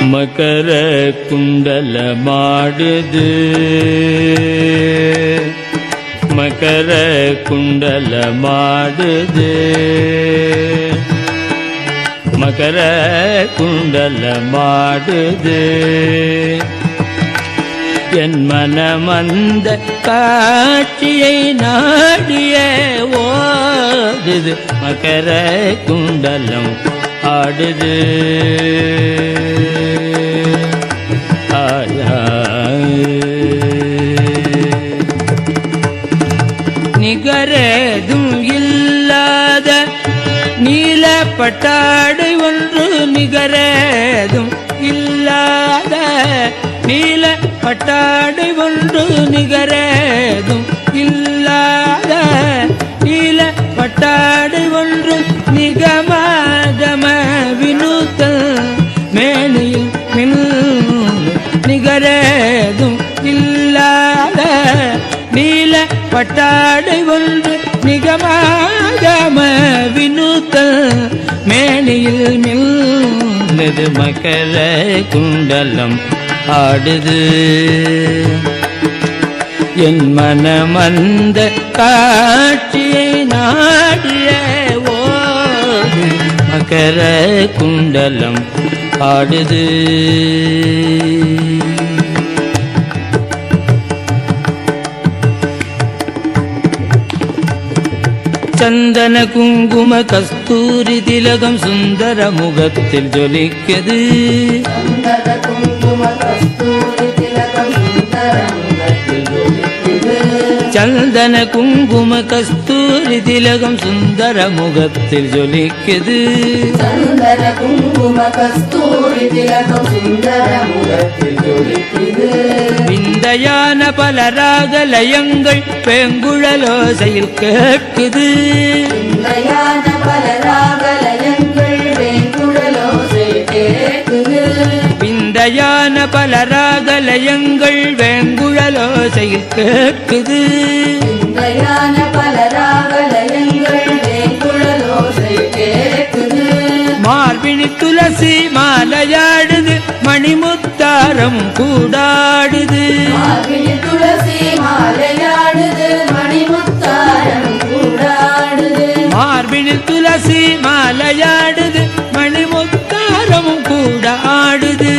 மகர குண்டலமாடுது மகர குண்டலமாடுது மகர குண்டலமாடுது என் மனமந்த காட்சியை நாடிய ஓடுது. மகர குண்டலம் ஆடுது. ஏதும் இல்லாத நீல பட்டாடை ஒன்று நிகரேதும் இல்லாத நீல பட்டாடை ஒன்று நிகமாதம வினூத்தல் மேனியில் மின் நிகரேதும் இல்லாத நீல பட்டாடை ஒன்று நிகமாகம வினூத்தல் மேனியில் மில்லது மகர குண்டலம் ஆடுது. என் மனமந்த காட்சியை நாடிய ஓடு மகர குண்டலம் ஆடுது. சந்தன குங்கும கஸ்தூரி திலகம் சுந்தர முகத்தில் ஜொலிக்குது சந்தன குங்கும கஸ்தூரி திலகம் சுந்தர முகத்தில் ஜொலிக்குது சுந்தர குங்கும கஸ்தூரி திலகம் சுந்தர முகத்தில் ஜொலிக்குது. விந்தையான பல ராகலயங்கள் பெங்குழலோசையில் கேட்குது இன்றையான பல ராகலயங்கள் வேங்குழலோசை கேட்குது. விந்தையான பல ராகலயங்கள் வேங்குழலோசையில் கேட்குது துளசி மாலையாடுது மணிமுத்தாரம் கூடாடுது. துளசி மாலையாடுது மணிமுத்தாரம் கூடாடுது. மார்பினி துளசி மாலையாடுது மணிமுத்தாரம் கூட ஆடுது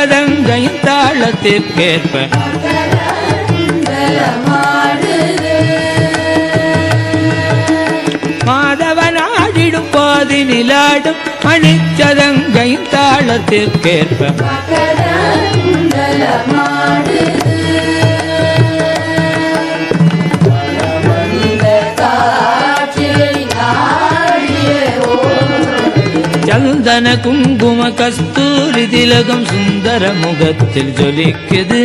மணிச்சதங்கையும் தாளத்திற்கேற்ப மகரகுண்டலமாடுது. மாதவனாடிடும் பாதி நிலாடும் மணிச்சதங்கையும் தாளத்திற்கேற்ப மகரகுண்டலமாடுது. சந்தன குங்கும கஸ்தூரி திலகம் சுந்தர முகத்தில் ஜொலிக்குது.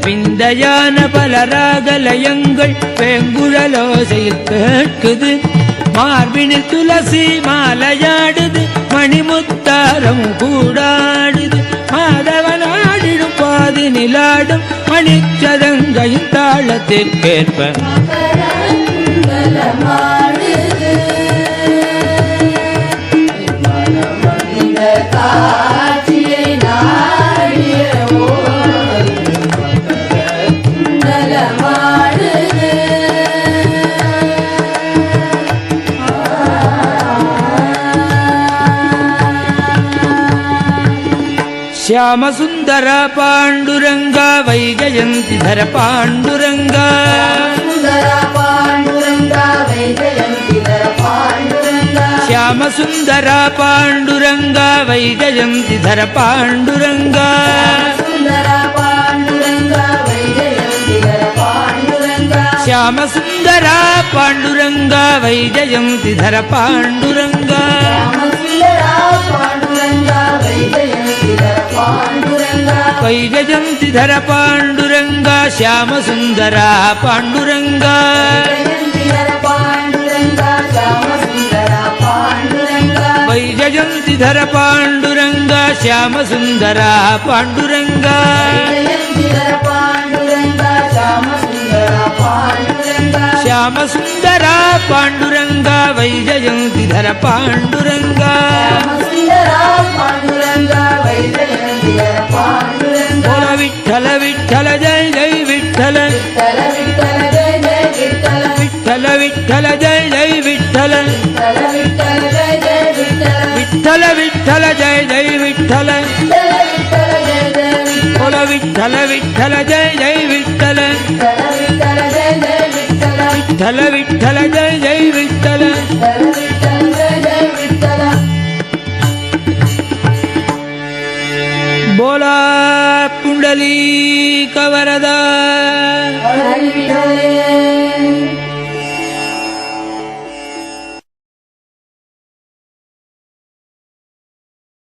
விந்தையான பல ராகலயங்கள் வேங்குழலோசையில் கேட்குது. மார்பினில் துளசி மாலையாடுது மணிமுத்தாரம் கூடாடுது. மாதவனாடிடும் பாதி நிலாடும் மணிச்சதங்கையும் श्यामसुन्दर पाण्डुरङ्गा वैजयन्ति धर पाण्डुरङ्गा श्यामसुन्दर पाण्डुरङ्गा वैजयन्ति धर पाण्डुरङ्गा श्यामसुन्दरा पाण्डुरङ्गा वैजयन्ति धर पाण्डुरङ्गा జయంతిధర పాండురంగ శ్యామ సుందర పాండురంగ. వైజయంతిధర పాండురంగ శ్యామ సుందర పాండురంగ. శ్యామ సుందర పాండురంగ. వైజయంతిధర పాండురంగ விட்டல விட்டல ஜெய் ஜெய் விட்டல விட்டல விட்டல ஜெய் ஜெய் விட்டல விட்டல விட்டல ஜெய் ஜெய் விட்டல கொல விட்டல விட்டல ஜெய் ஜெய் விட்டல விட்டல விட்டல ஜெய் ஜெய் விட்டல கவரதா.